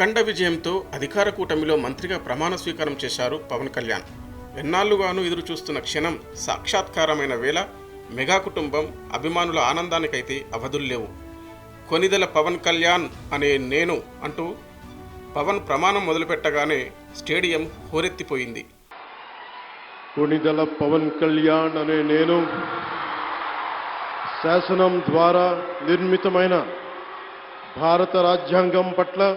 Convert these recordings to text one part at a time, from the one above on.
అఖండ విజయంతో అధికార కూటమిలో మంత్రిగా ప్రమాణ స్వీకారం చేశారు పవన్ కళ్యాణ్. ఎన్నాళ్ళుగాను ఎదురు చూస్తున్న క్షణం సాక్షాత్కారమైన వేళ మెగా కుటుంబం అభిమానుల ఆనందానికైతే అవధుల్లేవు కొనిదెల పవన్ కళ్యాణ్ అనే నేను అంటూ పవన్ ప్రమాణం మొదలుపెట్టగానే స్టేడియం హోరెత్తిపోయింది. కొనిదెల పవన్ కళ్యాణ్ అనే నేను శాసనం ద్వారా నిర్మితమైన భారత రాజ్యాంగం పట్ల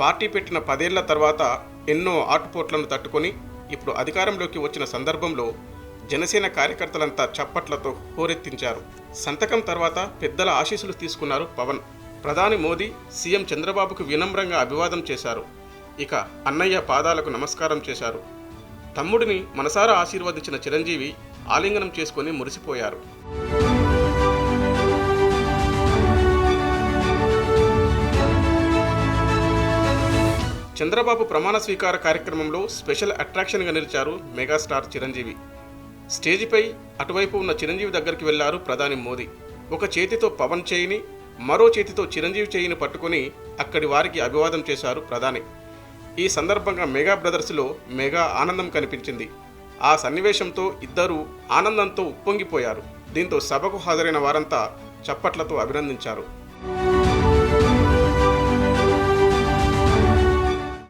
పార్టీ పెట్టిన పదేళ్ళ తర్వాత ఎన్నో ఆటుపోట్లను తట్టుకొని ఇప్పుడు అధికారంలోకి వచ్చిన సందర్భంలో జనసేన కార్యకర్తలంతా చప్పట్లతో హోరెత్తించారు. సంతకం తర్వాత పెద్దల ఆశీస్సులు తీసుకున్నారు పవన్. ప్రధాని మోదీ సీఎం చంద్రబాబుకు వినమ్రంగా అభివాదం చేశారు. ఇక అన్నయ్య పాదాలకు నమస్కారం చేశారు. తమ్ముడిని మనసారా ఆశీర్వదించిన చిరంజీవి ఆలింగనం చేసుకుని మురిసిపోయారు. చంద్రబాబు ప్రమాణ స్వీకార కార్యక్రమంలో స్పెషల్ అట్రాక్షన్గా నిలిచారు మెగాస్టార్ చిరంజీవి. స్టేజిపై అటువైపు ఉన్న చిరంజీవి దగ్గరికి వెళ్ళారు ప్రధాని మోదీ. ఒక చేతితో పవన్ చేయిని మరో చేతితో చిరంజీవి చేయిని పట్టుకుని అక్కడి వారికి అభివాదం చేశారు ప్రధాని. ఈ సందర్భంగా మెగా బ్రదర్స్లో మెగా ఆనందం కనిపించింది. ఆ సన్నివేశంతో ఇద్దరూ ఆనందంతో ఉప్పొంగిపోయారు. దీంతో సభకు హాజరైన వారంతా చప్పట్లతో అభినందించారు.